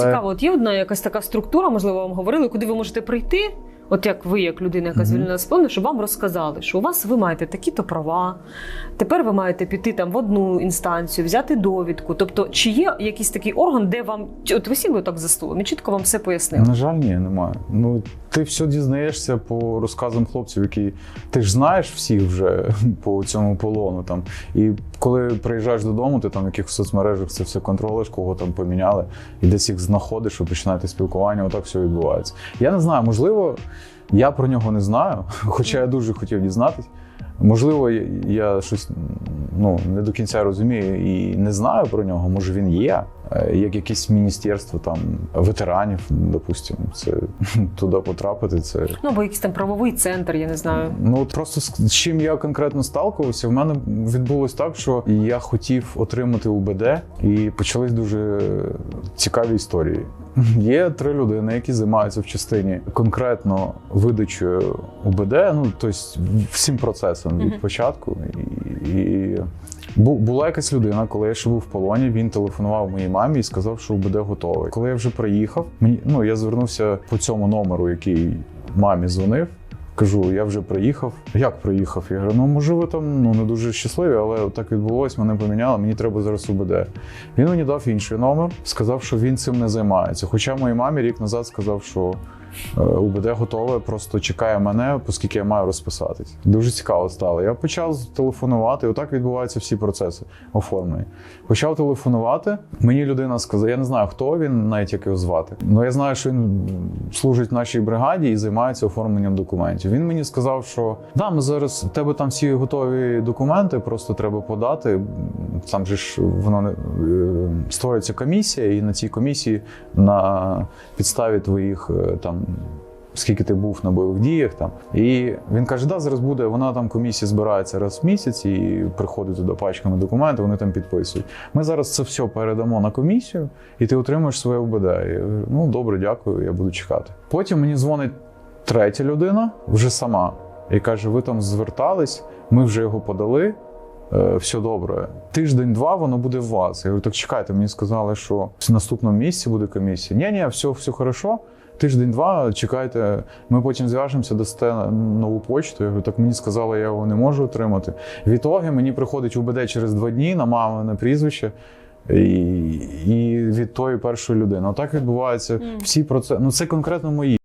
Цікаво, от є одна якась така структура, можливо, вам говорили, куди ви можете прийти. От як ви, як людина, яка звільнена з полону, щоб вам розказали, що у вас ви маєте такі-то права. Тепер ви маєте піти там в одну інстанцію, взяти довідку. Тобто, чи є якийсь такий орган, де вам от ви сіли так за столом і чітко вам все пояснили? на жаль, ні, немає. Ну ти все дізнаєшся по розказам хлопців, які ти ж знаєш всіх вже по цьому полону. Там і коли приїжджаєш додому, ти там в яких соцмережах це все контролиш, кого там поміняли, і десь їх знаходиш, ви починаєте спілкування. Отак все відбувається. Я не знаю, можливо, я про нього не знаю, хоча я дуже хотів дізнатись. Можливо, я- щось ну, не до кінця розумію і не знаю про нього. Може він є, е, як якесь міністерство там ветеранів, допустимо, це туди потрапити. Це Ну або якийсь там правовий центр, я не знаю. ну просто з з чим я конкретно сталкувався, в мене відбулось так, що я хотів отримати УБД, і почались дуже цікаві історії. Є три людини, які займаються в частині конкретно видачею УБД, ну тобто всім процесом від початку. І, і була якась людина, коли я ще був в полоні, він телефонував моїй мамі і сказав, що УБД готовий. Коли я вже приїхав, мені ну я звернувся по цьому номеру, який мамі дзвонив. Кажу, я вже приїхав. Як приїхав? Я говорю, ну може ви там ну не дуже щасливі, але так відбулось, мене поміняли, мені треба зараз УБД. Він мені дав інший номер, сказав, що він цим не займається. Хоча моїй мамі рік назад сказав, що УБД готове, просто чекає мене, оскільки я маю розписатись. Дуже цікаво стало. Я почав телефонувати, і отак відбуваються всі процеси оформлення. Почав телефонувати. Мені людина сказала, я не знаю, хто він, навіть як його звати. але я знаю, що він служить нашій бригаді і займається оформленням документів. Він мені сказав, що да, ми зараз в тебе там всі готові документи, просто треба подати. Там же ж воно е, створюється комісія, і на цій комісії на підставі твоїх е, там. Скільки ти був на бойових діях там, і він каже: да, зараз буде. Вона там комісія збирається раз в місяць і приходить туди пачками документів, вони там підписують. Ми зараз це все передамо на комісію, і ти отримаєш своє УБД. Я говорю, ну добре, дякую, я буду чекати. Потім мені дзвонить третя людина, вже сама, і каже: ви там звертались, ми вже його подали. Е, Все добре. Тиждень-два воно буде в вас. Я говорю, так чекайте, мені сказали, що в наступному місці буде комісія. Ні, ні, все, все хорошо. Тиждень-два, чекайте, ми потім зв'яжемося, дасте нову почту. Я говорю, так мені сказали, я його не можу отримати. Відтоді мені приходить УБД через два дні на мамине прізвище. І, і від тої першої людини. Отак відбуваються Мгм. всі процеси. Ну це конкретно мої.